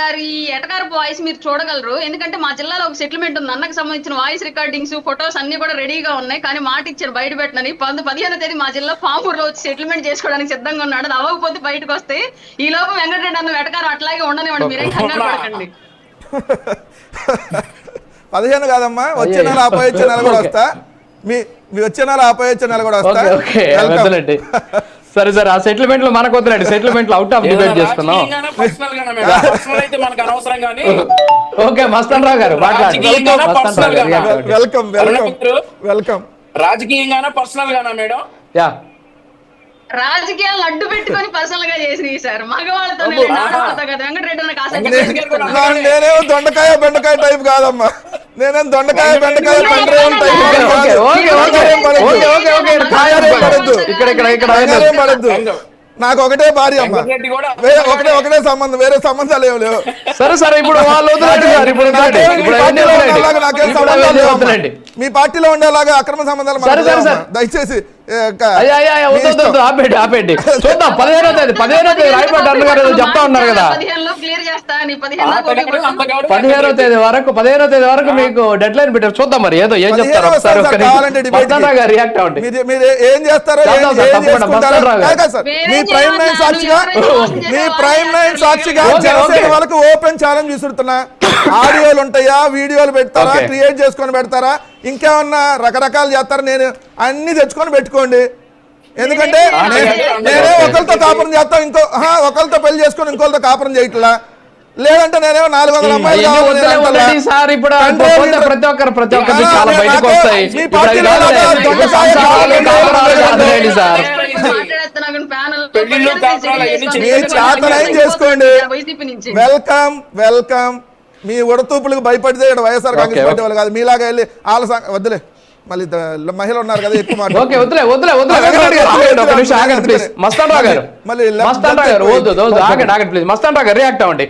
గారి ఎటకారపు వాయిస్ మీరు చూడగలరు? ఎందుకంటే మా జిల్లాలో ఒక సెటిల్మెంట్ ఉంది. అన్నకు సంబంధించిన వాయిస్ రికార్డింగ్స్ ఫొటోస్ అన్ని కూడా రెడీగా ఉన్నాయి. కానీ మాట ఇచ్చారు బయట పెట్టనని. పంతొమ్మిది పదిహేనో తేదీ మా జిల్లా పామూరులో వచ్చి సెటిల్మెంట్ చేసుకోవడానికి సిద్ధంగా ఉన్నాడు. అది అవ్వకపోతే బయటకు వస్తే ఈ లోపు వెంకటరెడ్డి అన్న వెటకారం అట్లాగే ఉండనివ్వండి. మీరేం కంగారు పడకండి. పదిహేను కాదమ్మా. వచ్చే నెల ఆపై వచ్చే నెల కూడా వస్తా. మీ వచ్చే నెల ఆపై వచ్చే నెల కూడా వస్తా. సరే సరే ఆ సెటిల్మెంట్లో మనకు వద్దులేండి. సెటిల్మెంట్లో అవుట్ ఆఫ్ డిబేట్ చేసుకుందాం పర్సనల్ గానే మేడం? పర్సనల్ అయితే మనకు అనవసరం కానీ ఓకే మస్తాన్ రావు గారు మాట్లాడండి. Welcome welcome. వెల్కమ్ రాజకీయంగానా పర్సనల్ గానా మేడం? యా అడ్డు పెట్టుకొని పర్సనల్గా చేసినవి సార్. మగవాళ్ళతో దొండకాయ బెండకాయ టైప్ కాదమ్మా. నేనేం దొండకాయ బెండకాయ పెండ్రయం టైప్ ఓకే ఓకే కాదు. ఇక్కడ పడద్దు. నాకు ఒకటే భార్య అమ్మ. ఒకటే ఒకటే సంబంధం వేరే సంబంధాలు ఏమి లేవు. సరే సరే ఇప్పుడు వాళ్ళు ఇప్పుడు వదిలేండి నాకేం సంబంధాలు మీ పార్టీలో ఉండేలాగా అక్రమ సంబంధాలు మనకు సరే, సరే, లేవమ్మా. సరే. దయచేసి ఆపేయండి ఆపేయండి. చూద్దాం పదిహేనో తేదీ పదిహేనో తేదీ గారు చెప్తా ఉన్నారు కదా. పదిహేను తేదీ వరకు పదిహేనో తేదీ వరకు మీకు డెడ్ లైన్ పెట్టారు. చూద్దాం మరి ఏదో ఏం చెప్తారు ఒకసారి రియాక్ట్ అవ్వండి. మీరు మీరు ఏం చేస్తారో మీ ప్రైమ్ నైన్ చేయమన్నా, సాక్షిగా మీ ప్రైమ్ నైన్ వాళ్ళని సాక్షిగా జనసేన. వాళ్ళకు ఓపెన్ ఛాలెంజ్ విసురుతున్నా. ఆడియోలు ఉంటాయా? వీడియోలు పెడతారా. క్రియేట్ చేసుకొని పెడతారా? ఇంకేమన్నా రకరకాలు చేస్తారా? నేను అన్ని తెచ్చుకొని పెట్టుకోండి. ఎందుకంటే నేనేం ఒకరితో కాపురం చేస్తాం ఇంకో ఒకరితో పెళ్ళి చేసుకొని ఇంకోరితో కాపురం చేయట్లా? లేదంటే నేనేమో నాలుగు వందల అమ్మాయిలు సార్ ఇప్పుడు ప్రతి ఒక్కరు ప్రతి చాలా బయటకు వస్తాయి. మీ చేసుకోండి. Welcome welcome. మీ ఉడతూపులకు భయపడితే ఇక్కడ వైఎస్ఆర్ కాంగ్రెస్ పార్టీ వాళ్ళు కాదు. మీలాగా వెళ్ళి వాళ్ళ వద్దులే. మళ్ళీ మహిళలు ఉన్నారు కదా ఎక్కువ మళ్ళీ మస్తాన్ రావు గారు రియాక్ట్ అవ్వండి.